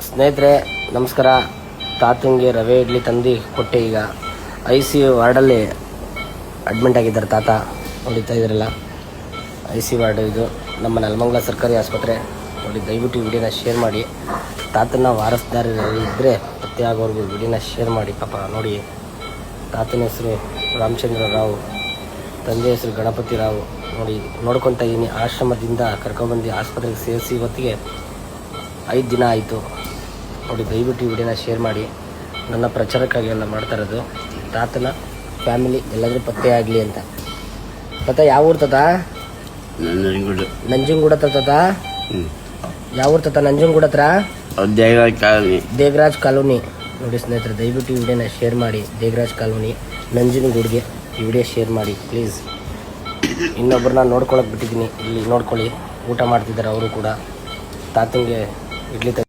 ಸ್ನೇಹಿತರೆ, ನಮಸ್ಕಾರ. ತಾತಂಗೆ ರವೆ ಇಡ್ಲಿ ತಂದು ಕೊಟ್ಟೆ ಈಗ. ಐ ಸಿ ಯು ವಾರ್ಡಲ್ಲಿ ಅಡ್ಮಿಂಟ್ ಆಗಿದ್ದಾರೆ ತಾತ. ಹೊಡಿತಾ ಇದ್ರಲ್ಲ ಐ ಸಿ ವಾರ್ಡ್ ಇದು. ನಮ್ಮ ನಲ್ಮಂಗ್ಲ ಸರ್ಕಾರಿ ಆಸ್ಪತ್ರೆ. ನೋಡಿ, ದಯವಿಟ್ಟು ವಿಡಿಯೋನ ಶೇರ್ ಮಾಡಿ. ತಾತನ ವಾರಸ್ದಾರ ಇದ್ದರೆ ಪತ್ತೆ ಆಗೋರ್ಗು ವಿಡಿಯೋನ ಶೇರ್ ಮಾಡಿ. ಪಾಪ, ನೋಡಿ. ತಾತನ ಹೆಸರು ರಾಮಚಂದ್ರ ರಾವ್. ತಂದೆ ಹೆಸರು ಗಣಪತಿ ರಾವ್. ನೋಡಿ ನೋಡ್ಕೊತಾ ಇದ್ದೀನಿ. ಆಶ್ರಮದಿಂದ ಕರ್ಕೊಂಡ್ಬಂದು ಆಸ್ಪತ್ರೆಗೆ ಸೇರಿಸಿ ಇವತ್ತಿಗೆ ಐದು ದಿನ ಆಯಿತು. ನೋಡಿ ದಯವಿಟ್ಟು ಈ ವಿಡಿಯೋನ ಶೇರ್ ಮಾಡಿ. ನನ್ನ ಪ್ರಚಾರಕ್ಕಾಗಿ ಎಲ್ಲ ಮಾಡ್ತಾ ಇರೋದು. ತಾತನ ಫ್ಯಾಮಿಲಿ ಎಲ್ಲಾದರೂ ಪತ್ತೆ ಆಗಲಿ ಅಂತ. ತಾತ ಯಾವ ಊರು ತಾತ? ನಂಜನಗೂಡು. ನಂಜನಗೂಡ ತಾತ? ಯಾವ ಊರು ತಾತ? ನಂಜನಗೂಡ ಹತ್ರ? ದೇವರಾಜ್ ಕಾಲನಿ. ದೇಗರಾಜ್ ಕಾಲೋನಿ. ನೋಡಿ ಸ್ನೇಹಿತರೆ ದಯವಿಟ್ಟು ಈ ವಿಡಿಯೋನ ಶೇರ್ ಮಾಡಿ. ದೇಗರಾಜ್ ಕಾಲೋನಿ ನಂಜನಗೂಡಿಗೆ ಈ ವಿಡಿಯೋ ಶೇರ್ ಮಾಡಿ ಪ್ಲೀಸ್. ಇನ್ನೊಬ್ಬರನ್ನ ನೋಡ್ಕೊಳಕ್ ಬಿಟ್ಟಿದ್ದೀನಿ. ಇಲ್ಲಿ ನೋಡ್ಕೊಳ್ಳಿ. ಊಟ ಮಾಡ್ತಿದ್ದಾರೆ ಅವರು ಕೂಡ. ತಾತಂಗೆ ಇಡ್ಲಿ